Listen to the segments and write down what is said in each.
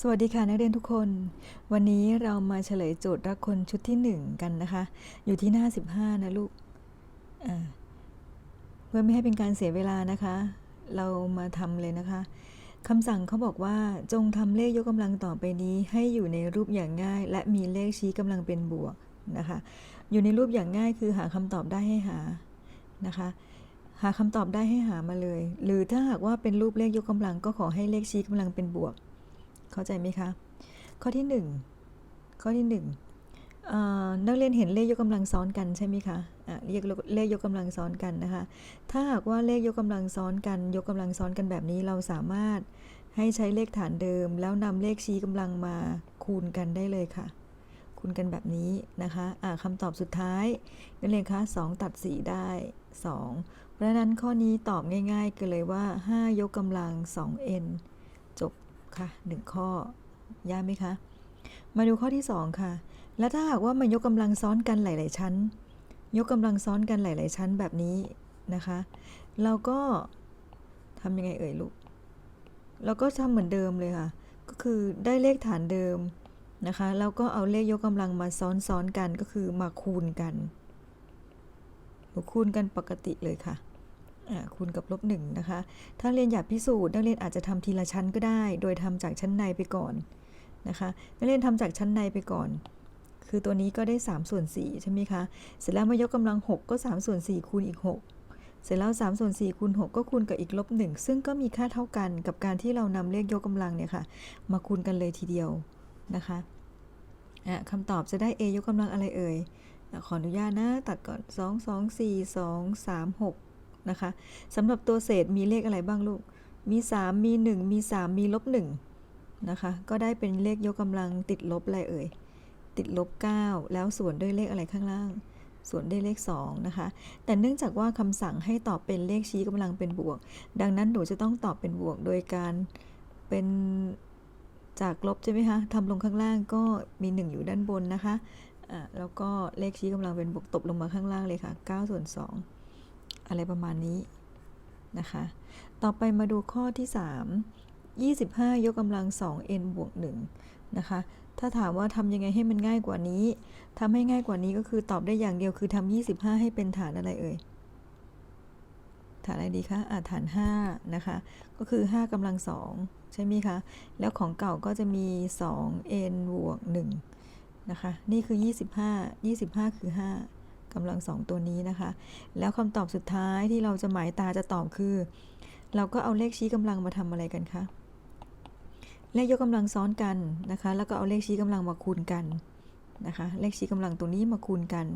สวัสดีค่ะนักเรียนทุกคน วันนี้เรามาเฉลยโจทย์รักคนชุดที่ 1 กันนะคะ อยู่ที่หน้า 15 นะลูกเพื่อไม่ให้เป็นการเสียเวลานะคะ เรามาทำเลยนะคะคำสั่งเขาบอกว่าจงทำเลขยกกำลังต่อไปนี้ ให้อยู่ในรูปอย่างง่าย และมีเลขชี้กำลังเป็นบวกนะคะ อยู่ในรูปอย่างง่ายคือหาคำตอบได้ให้หานะคะหาคำตอบได้ให้หามาเลย หรือถ้าหากว่าเป็นรูปเลขยกกำลังก็ขอให้เลขชี้กำลังเป็นบวก เข้าใจไหมคะ ข้อที่ 1 ข้อที่1เอ่อนักเรียนเห็นเลขยกกำลังซ้อนกันใช่ไหมคะะเรียกเลขยกกำลังซ้อนกันนะคะ ถ้าหากว่าเลขยกกำลังซ้อนกัน ยกกำลังซ้อนกันแบบนี้เราสามารถให้ใช้เลขฐานเดิม แล้วนำเลขชี้กำลังมาคูณกันได้เลยค่ะ คูณกันแบบนี้นะคะะคำตอบสุดท้ายนักเรียนคะ2ตัด 4 ได้ 2 เพราะฉะนั้นข้อนี้ตอบง่าย ๆกันเลยว่า 5 ยกกำลัง 2n จบ ค่ะ1ข้อยากไหมคะ มาดูข้อที่ 2 ค่ะ แล้วถ้าหากว่ามันยกกำลังซ้อนกันหลาย ๆ ชั้น ยกกำลังซ้อนกันหลาย ๆ ชั้นแบบนี้นะคะ เราก็ทำยังไงเอ่ยลูก เราก็ทำเหมือนเดิมเลยค่ะ ก็คือได้เลขฐานเดิมนะคะแล้วก็เอาเลขยกกำลังมาซ้อนๆกันก็คือมาคูณกันคูณกันปกติเลยค่ะ คูณกับลบหนึ่งนะคะ ถ้าเรียนอยากพิสูจน์นักเรียนอาจจะทำทีละชั้นก็ได้ โดยทำจากชั้นในไปก่อนนะคะนักเรียนทำจากชั้นในไปก่อน คือตัวนี้ก็ได้3ส่วน4ใช่ไหมคะ เสร็จแล้วมายกกำลัง 6 ก็3ส่วน4คูณอีก 6 เสร็จแล้ว3ส่วน4คูณ6ก็คูณกับอีกลบ1ซึ่งก็มีค่าเท่ากันกับการที่เรานำเลขยกกำลังเนี่ยค่ะมาคูณกันเลยทีเดียวนะคะอะคำตอบจะได้ a ยกกำลังอะไรเอ่ยขออนุญาตนะ ตัดก่อน 2 2 4 2 3 6 นะคะสำหรับตัวเศษมีเลขอะไรบ้างลูก มี 3 มี 1 มี 3 มีลบ1นะคะ ก็ได้เป็นเลขยกกำลังติดลบอะไรเอ่ย ติดลบ 9 แล้วส่วนด้วยเลขอะไรข้างล่าง ส่วนด้วยเลข2นะคะ แต่เนื่องจากว่าคำสั่งให้ตอบเป็นเลขชี้กำลังเป็นบวก ดังนั้นหนูจะต้องตอบเป็นบวก โดยการเป็นจากลบใช่ไหมคะทำลงข้างล่างก็มี 1 อยู่ด้านบนนะคะะแล้วก็เลขชี้กำลังเป็นบวกตบลงมาข้างล่างเลยค่ะ 9 ส่วน 2 อะไรประมาณนี้นะคะ ต่อไปมาดูข้อที่ 3 25 ยกกำลัง 2n บวก1นะคะ ถ้าถามว่าทำยังไงให้มันง่ายกว่านี้ทำให้ง่ายกว่านี้ก็คือตอบได้อย่างเดียวคือทำ25 ให้เป็นฐานอะไรเอ่ย ฐานอะไรดีคะอาฐาน 5 นะคะ ก็คือ 5กำลัง 2 ใช่ไหมคะ แล้วของเก่าก็จะมี 2n บวก1นะคะ นี่คือ 25 25 คือ 5 กำลัง2ตัวนี้นะคะ แล้วคำตอบสุดท้ายที่เราจะหมายตาจะตอบคือ เราก็เอาเลขชี้กำลังมาทำอะไรกันคะเลขยกกำลังซ้อนกันนะคะ แล้วก็เอาเลขชี้กำลังมาคูณกันนะคะ เลขชี้กำลังตรงนี้มาคูณกัน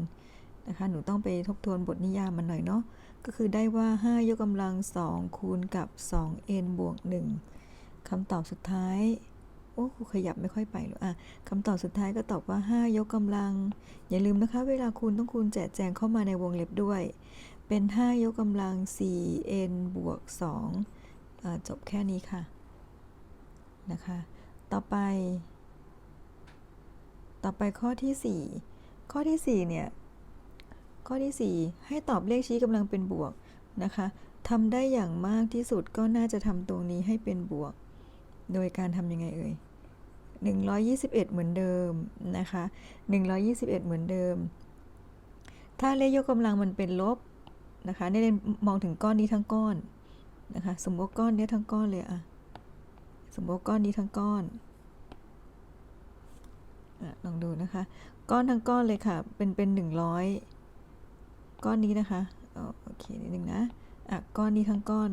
นะคะ หนูต้องไปทบทวนบทนิยามมันหน่อยเนาะ ก็คือได้ว่า 5 ยกกำลัง 2 คูณกับ 2n บวก 1คำตอบสุดท้าย โอ้ครูขยับไม่ค่อยไปหรอกอะคำตอบสุดท้ายก็ตอบว่า 5 ยกกำลัง อย่าลืมนะคะ เวลาคูณต้องคูณแจกแจงเข้ามาในวงเล็บด้วย เป็น 5 ยกกำลัง 4n บวก2อ่าจบแค่นี้ค่ะนะคะ ต่อไป ต่อไปข้อที่ 4 ข้อที่ 4 เนี่ย ข้อที่ 4 ให้ตอบเลขชี้กำลังเป็นบวกนะคะทำได้อย่างมากที่สุดก็น่าจะทำตรงนี้ให้เป็นบวก โดยการทำยังไงเอ่ย 121 เหมือนเดิมนะคะ121 เหมือนเดิม ถ้าเลขยกกำลังมันเป็นลบนะคะนี่เรนมองถึงก้อนนี้ทั้งก้อนนะคะสมมติก้อนนี้ทั้งก้อนเลยอะสมมติก้อนนี้ทั้งก้อนอลองดูนะคะ ก้อนทั้งก้อนเลยค่ะ เป็นเป็นหนึ่งร้อยก้อนนี้นะคะอ๋อโอเคนิดนึงนะอะก้อนนี้ทั้งก้อน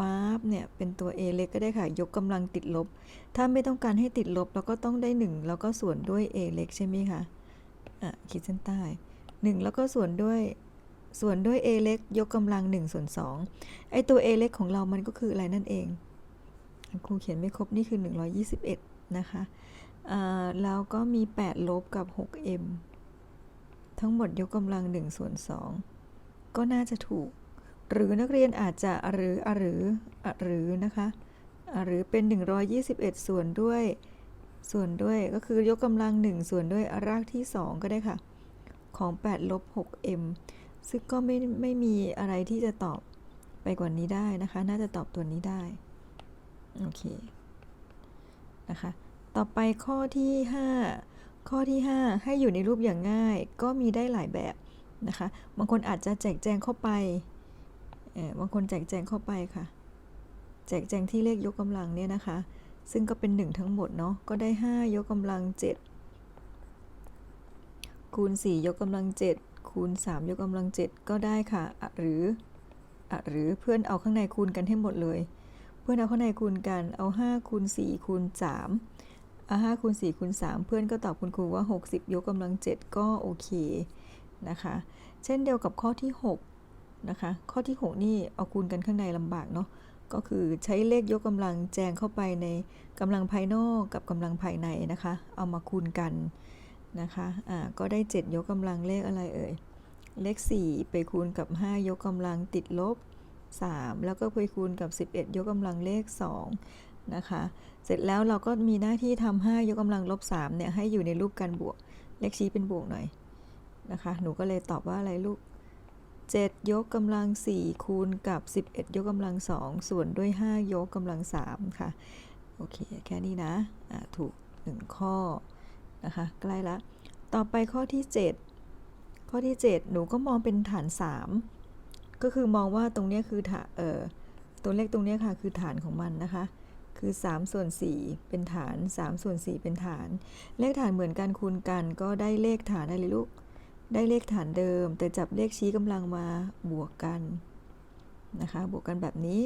ปั๊บเนี่ยเป็นตัว a เล็กก็ได้ค่ะ ยกกำลังติดลบ ถ้าไม่ต้องการให้ติดลบ เราก็ต้องได้ 1 แล้วก็ส่วนด้วย a เล็กใช่ไหมคะอะขีดเส้นใต้ 1 แล้วก็ส่วนด้วยส่วนด้วย a เล็กยกกำลัง1ส่วน2ไอตัว a เล็กของเรามันก็คืออะไรนั่นเองครูเขียนไม่ครบนี่คือ 121 นะคะอ่าแล้วก็มี 8 ลบกับ 6m ทั้งหมดยกกำลัง1ส่วน2ก็น่าจะถูก หรือนักเรียนอาจจะหรือหรือหรือนะคะหรือเป็น 121 ส่วนด้วย ส่วนด้วยก็คือยกกำลัง 1 ส่วนด้วยรากที่ 2 ก็ได้ค่ะ ของ 8 ลบ 6m ซึ่งก็ไม่ไม่มีอะไรที่จะตอบไปกว่านี้ได้นะคะ น่าจะตอบตัวนี้ได้ โอเค นะคะ ต่อไปข้อที่ 5 ข้อที่ 5 ให้อยู่ในรูปอย่างง่าย ก็มีได้หลายแบบนะคะ บางคนอาจจะแจกแจงเข้าไป บางคนแจกแจงเข้าไปค่ะ แจกแจงที่เลขยกกำลังเนี่ยนะคะ ซึ่งก็เป็น 1 ทั้งหมดเนาะก็ได้ 5 ยกกำลัง 7 คูณ 4 ยกกำลัง 7 คูณ 3 ยกกำลัง 7 ก็ได้ค่ะะหรืออหรือเพื่อนเอาข้างในคูณกันให้หมดเลย เพื่อนเอาข้างในคูณกันเอา 5 คูณ 4 คูณ 3 เอา5คูณ4คูณ3 เพื่อนก็ตอบคุณครูว่า 60 ยกกำลัง 7 ก็โอเคนะคะ เช่นเดียวกับข้อที่ 6 นะคะ ข้อที่ 6 นี่เอาคูณกันข้างในลำบากเนาะก็คือใช้เลขยกกำลังแจงเข้าไปในกำลังภายนอกกับกำลังภายในนะคะ เอามาคูณกันนะคะอ่าก็ได้ 7 ยกกำลังเลขอะไรเอ่ยเลข 4 ไปคูณกับ 5 ยกกำลังติดลบ 3 แล้วก็ไปคูณกับ 11 ยกกำลังเลข 2 นะคะ เสร็จแล้วเราก็มีหน้าที่ทำ5ยกกำลังลบ3เนี่ยให้อยู่ในรูปการบวก เลขชี้เป็นบวกหน่อยนะคะ หนูก็เลยตอบว่าอะไรลูก 7 ยกกำลัง 4 คูณกับ 11 ยกกำลัง 2 ส่วนด้วย 5 ยกกำลัง 3 ค่ะ โอเค แค่นี้นะอ่าถูก 1 ข้อ นะคะ ใกล้ละ ต่อไปข้อที่ 7 ข้อที่ 7 หนูก็มองเป็นฐาน 3 ก็คือมองว่าตรงเนี้ยคือฐานเอ่อตัวเลขตรงเนี้ยค่ะ คือฐานของมันนะคะ คือ 3 ส่วน 4 เป็นฐาน 3 ส่วน 4 เป็นฐาน เลขฐานเหมือนกันคูณกัน ก็ได้เลขฐานอะไรลูก ได้เลขฐานเดิม แต่จับเลขชี้กำลังมาบวกกันนะคะบวกกันแบบนี้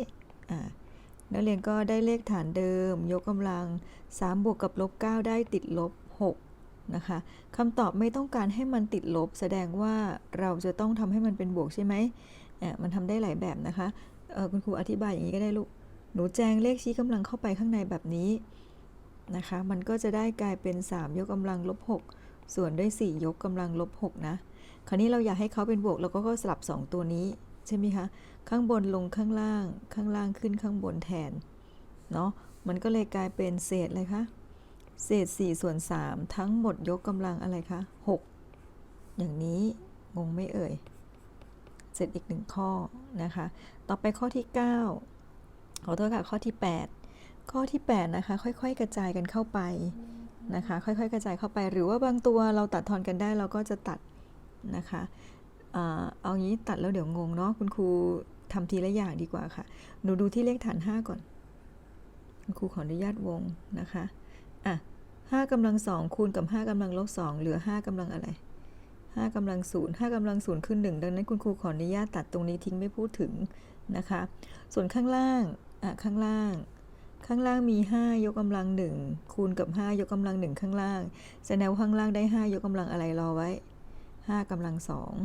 นักเรียนก็ได้เลขฐานเดิม ยกกำลัง 3 บวกกับลบ 9 ได้ติดลบ 6 นะคะคำตอบไม่ต้องการให้มันติดลบ แสดงว่าเราจะต้องทำให้มันเป็นบวกใช่ไหมมันทำได้หลายแบบนะคะคุณครูอธิบายอย่างนี้ก็ได้ลูก หนูแจงเลขชี้กำลังเข้าไปข้างในแบบนี้นะคะ มันก็จะได้กลายเป็น 3 ยกกำลังลบ 6 ส่วนด้วย 4 ยกกำลังลบ 6 นะ คราวนี้เราอยากให้เขาเป็นบวกเราก็สลับ 2 ตัวนี้ใช่ไหมคะ ข้างบนลงข้างล่าง ข้างล่างขึ้นข้างบนแทน เนาะมันก็เลยกลายเป็นเศษอะไรคะ เศษ 4 ส่วน 3 ทั้งหมดยกกำลังอะไรคะ 6 อย่างนี้งงไม่เอ่ย เสร็จอีกหนึ่งข้อนะคะ ต่อไปข้อที่ 9 ขอโทษค่ะข้อที่ 8 ข้อที่ 8 นะคะ ค่อย ๆ กระจายกันเข้าไป นะคะ ค่อย ๆ กระจายเข้าไป หรือว่าบางตัวเราตัดทอนกันได้เราก็จะตัดนะคะเอางี้ตัดแล้วเดี๋ยวงงเนาะคุณครูทำทีละอย่างดีกว่าค่ะ หนูดูที่เลขฐาน 5 ก่อน คุณครูขออนุญาตวงนะคะ อะ5กำลัง2คูณกับ 5กำลังลบ2เหลือ 5กำลังอะไร 5กำลัง0 5กำลัง0คือ1ดังนั้นคุณครูขออนุญาตตัดตรงนี้ทิ้งไม่พูดถึงนะคะ ส่วนข้างล่าง อะข้างล่าง ข้างล่างมี 5 ยกกำลัง1คูณกับ 5 ยกกำลัง1ข้างล่างแสดงว่าข้างล่างได้ 5 ยกกำลังอะไรรอไว้ 5กำลัง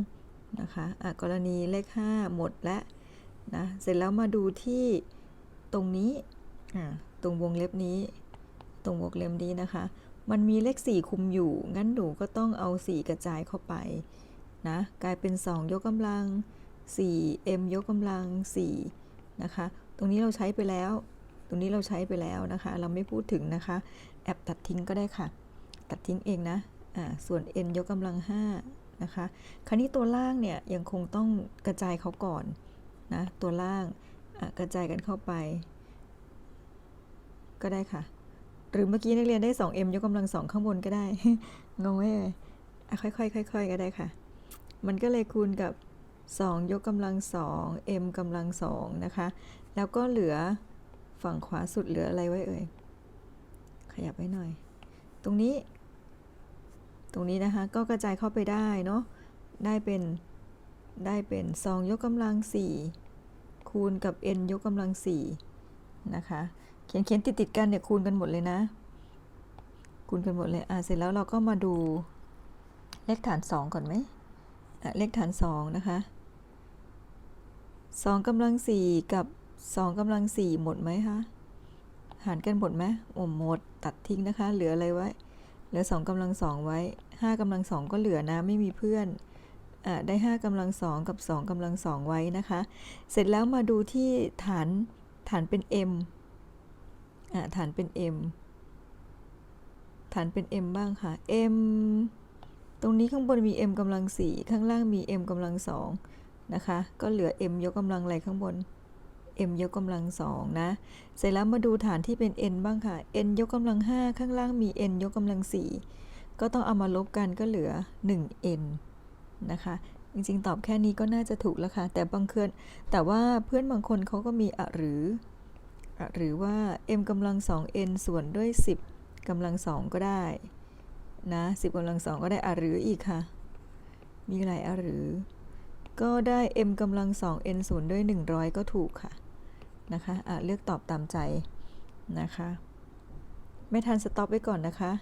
2นะคะอะกรณีเลข 5 หมดแล้วนะเสร็จแล้วมาดูที่ตรงนี้ตรงวงเล็บนี้ ตรงวงเล็บนี้นะคะ มันมีเลข 4 คุมอยู่ งั้นหนูก็ต้องเอา 4 กระจายเข้าไปนะกลายเป็น 2 ยกกำลัง 4 m ยกกำลัง4นะคะ ตรงนี้เราใช้ไปแล้ว ตรงนี้เราใช้ไปแล้วนะคะ เราไม่พูดถึงนะคะ แอบตัดทิ้งก็ได้ค่ะ ตัดทิ้งเองนะอ่าส่วน n ยกกำลัง5นะคะ คราวนี้ตัวล่างเนี่ยยังคงต้องกระจายเขาก่อนนะ ตัวล่างกระจายกันเข้าไป ก็ได้ค่ะ หรือเมื่อกี้นักเรียนได้ 2m ยกกำลังสองข้างบนก็ได้ งงไหมเอ่ยอะค่อยๆค่อยๆก็ได้ค่ะ มันก็เลยคูณกับ 2 ยกกำลัง2 m กำลัง2นะคะ แล้วก็เหลือ ฝั่งขวาสุดเหลืออะไรไว้เอ่ย ขยับไว้หน่อย ตรงนี้ ตรงนี้นะคะ ก็กระจายเข้าไปได้เนาะ ได้เป็น ได้เป็น2ยกกำลัง4คูณกับ n ยกกำลัง4นะคะ เขียนเขียนติดติดกันเนี่ยคูณกันหมดเลยนะ คูณกันหมดเลย อะ เสร็จแล้วเราก็มาดูเลขฐาน2ก่อนไหมอะ เลขฐาน2นะคะ2กำลัง4กับ 2กำลัง4หมดไหมคะหารกันหมดไหมโอ้หมด ตัดทิ้งนะคะ เหลืออะไรไว้ เหลือ2กำลัง2ไว้5กำลัง2ก็เหลือนะไม่มีเพื่อนอได้5กำลัง2กับ2กำลัง2ไว้นะคะ เสร็จแล้วมาดูที่ฐานฐานเป็น m อะฐานเป็น m ฐานเป็น m บ้างค่ะ m ตรงนี้ข้างบนมี m กำลัง4ข้างล่างมี m กำลัง2นะคะ ก็เหลือ m ยกกำลังอะไรข้างบน m ยกกำลังสองนะ เสร็จแล้วมาดูฐานที่เป็น n บ้างค่ะ n ยกกำลัง5ข้างล่างมี n ยกกำลัง4ก็ต้องเอามาลบกันก็เหลือ 1n นะคะ จริงๆ ตอบแค่นี้ก็น่าจะถูกแล้วค่ะ แต่บางเคืนแต่ว่าเพื่อนบางคนเขาก็มีอะหรืออะหรือว่า m กำลัง 2n ส่วนด้วย 10กำลังสองก็ได้นะ10กำลังสองก็ได้อะหรืออีกค่ะ มีหลายอะหรือ ก็ได้ m กำลัง 2n ส่วนด้วย 100 ก็ถูกค่ะ นะคะอะเลือกตอบตามใจนะคะ ไม่ทันสต็อปไว้ก่อนนะคะ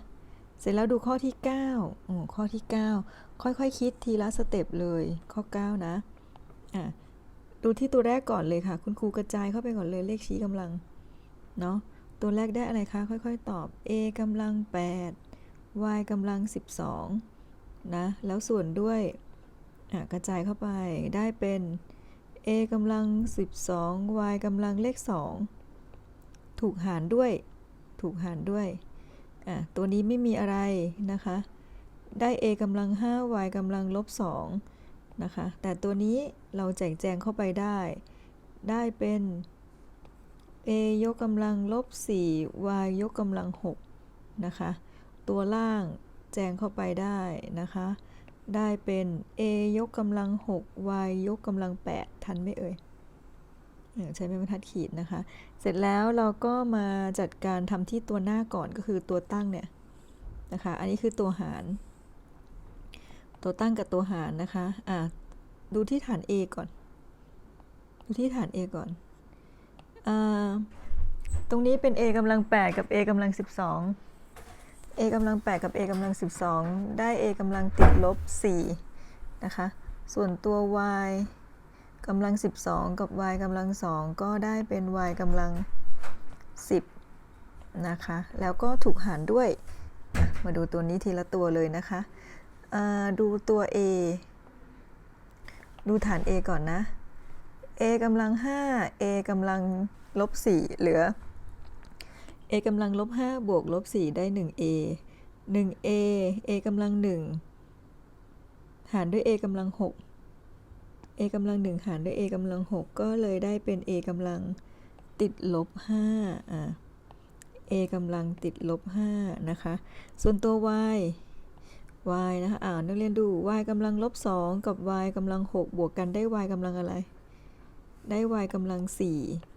เสร็จแล้วดูข้อที่9โอ้ข้อที่ 9 ค่อยๆคคิดทีละสเต็ปเลยข้อ 9 นะอะดูที่ตัวแรกก่อนเลยค่ะ คุณครูกระจายเข้าไปก่อนเลยเลขชี้กำลังเนาะตัวแรกได้อะไรคะ ค่อย ๆ ตอบ a กำลัง 8 y กำลัง 12นะแล้วส่วนด้วยอะกระจายเข้าไปได้เป็น a กำลัง 12 y กำลังเลข 2 ถูกหารด้วย ถูกหารด้วย อะ ตัวนี้ไม่มีอะไรนะคะ ได้ a กำลัง 5 y กำลังลบ 2 นะคะ แต่ตัวนี้เราแจกแจงเข้าไปได้ ได้เป็น a ยกกำลังลบ 4 y ยกกำลัง 6 นะคะ ตัวล่างแจงเข้าไปได้นะคะ ได้เป็น a ยกกำลัง 6 y ยกกำลัง 8 ทันไหมเอ่ยใช้ไม้บรรทัดขีดนะคะ เสร็จแล้วเราก็มาจัดการทำที่ตัวหน้าก่อนก็คือตัวตั้งเนี่ยนะคะ อันนี้คือตัวหาร ตัวตั้งกับตัวหารนะคะอะดูที่ฐาน a ก่อน ดูที่ฐาน a ก่อนอ่าตรงนี้เป็น a กำลัง 8 กับ a กำลัง 12 a กำลัง8กับ a กำลัง12 ได้ a กำลังติดลบ4นะคะ ส่วนตัว y กำลัง 12 กับ y กำลัง 2 ก็ได้เป็น y กำลัง 10 นะคะ แล้วก็ถูกหารด้วย มาดูตัวนี้ทีละตัวเลยนะคะ ดูตัว a ดูฐาน a ก่อนนะ a กำลัง 5 a กำลังลบ4เหลือ a กำลังลบ5บวกลบ4ได้ 1a 1a a กำลัง1หารด้วย a กำลัง6 a กำลัง1หารด้วย a กำลัง6ก็เลยได้เป็น a กำลังติดลบ5อะ a กำลังติดลบ5นะคะ ส่วนตัว y y นะคะ อ่านนักเรียนดู y กำลังลบ2กับ y กำลัง6บวกกันได้ y กำลังอะไร ได้ y กำลัง4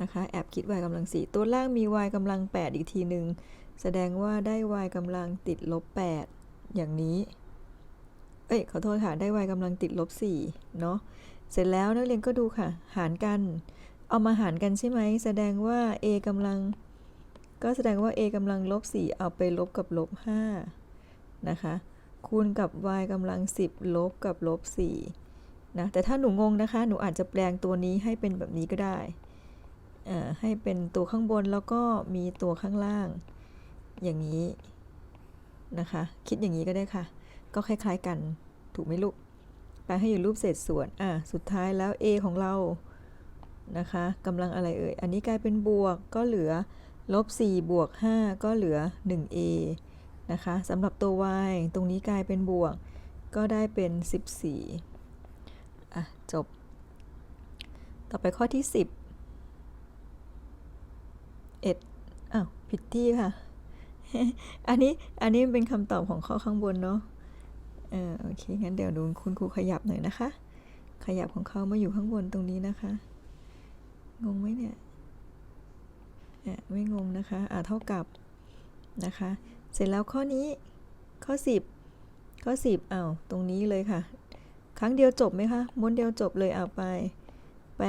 นะคะแอบคิด y กำลัง4ตัวล่างมี y กำลัง 8 อีกทีหนึ่งแสดงว่าได้ y กำลังติดลบ 8 อย่างนี้ เอ้ยขอโทษค่ะได้ y กำลังติดลบ4เนาะเสร็จแล้วนักเรียนก็ดูค่ะ หารกัน เอามาหารกันใช่ไหมแสดงว่า a กำลัง ก็แสดงว่า a กำลังลบ4เอาไปลบกับลบ5นะคะคูณกับ y กำลัง 10 ลบกับลบ4นะแต่ถ้าหนูงงนะคะ หนูอาจจะแปลงตัวนี้ให้เป็นแบบนี้ก็ได้ ให้เป็นตัวข้างบนแล้วก็มีตัวข้างล่าง อย่างนี้นะคะ คิดอย่างนี้ก็ได้ค่ะ ก็คล้าย ๆกันถูกไหมลูกแปลให้อยู่รูปเศษส่วนอะสุดท้ายแล้ว a ของเรานะคะกำลังอะไรเอ่ย อันนี้กลายเป็นบวกก็เหลือลบ4บวก5ก็เหลือ 1a นะคะสำหรับตัว y ตรงนี้กลายเป็นบวก ก็ได้เป็น 14 อะ จบ ต่อไปข้อที่ 10 เอ็ดอ้าวผิดที่ค่ะ อันนี้อันนี้เป็นคำตอบของข้อข้างบนเนาะเออโอเคงั้นเดี๋ยวดูคุณครูขยับหน่อยนะคะ ขยับของเขามาอยู่ข้างบนตรงนี้นะคะ งงไหมเนี่ยอะไม่งงนะคะอ่าเท่ากับนะคะ เสร็จแล้วข้อนี้ข้อ 10 ข้อ 10อ้าวตรงนี้เลยค่ะ ครั้งเดียวจบไหมคะม้วนเดียวจบเลยเอาไป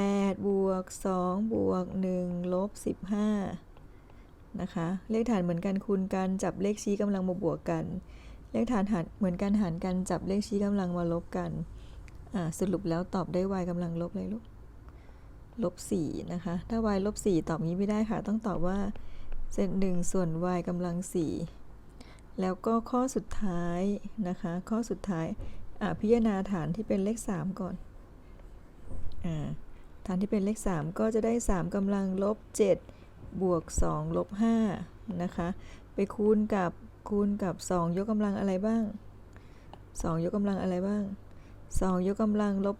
8 บวก 2 บวก 1 ลบ 15 นะคะ เลขฐานเหมือนกันคูณกันจับเลขชี้กำลังมาบวกกัน เลขฐานหารเหมือนกันหารกันจับเลขชี้กำลังมาลบกัน อ่า สรุปแล้วตอบได้ y กำลังลบเลยลูก ลบ 4 นะคะ ถ้า y ลบ 4 ตอบนี้ไม่ได้ค่ะ ต้องตอบว่าเศษ1ส่วน y กำลัง 4 แล้วก็ข้อสุดท้ายนะคะ ข้อสุดท้าย อ่า พิจารณาฐานที่เป็นเลข 3 ก่อน อ่า ฐานที่เป็นเลข 3 ก็จะได้ 3กำลังลบ 7 บวก 2 ลบ 5 นะคะ ไปคูณกับคูณกับ 2 ยกกำลังอะไรบ้าง 2 ยกกำลังอะไรบ้าง 2 ยกกำลังลบ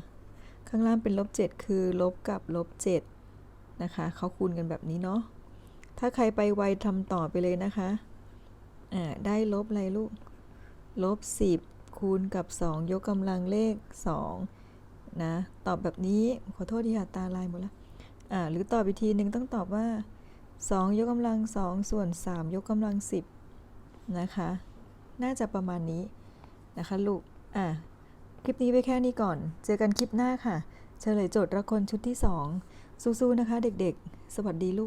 5 ข้างล่างเป็นลบ 7 คือลบกับลบ 7 นะคะเขาคูณกันแบบนี้เนาะถ้าใครไปไวทำต่อไปเลยนะคะอ่าได้ลบอะไรลูกลบ 10 คูณกับ 2 ยกกำลังเลข 2 นะตอบแบบนี้ขอโทษที่หาตาลายหมดละอ่าหรือตอบอีกทีหนึ่งต้องตอบว่า 2 ยกกำลัง 2 ส่วน 3 ยกกำลัง 10 นะคะ น่าจะประมาณนี้นะคะลูกอ่าคลิปนี้ไปแค่นี้ก่อน เจอกันคลิปหน้าค่ะ เฉลยโจทย์ละคนชุดที่ 2 สู้ๆนะคะเด็กๆ สวัสดีลูก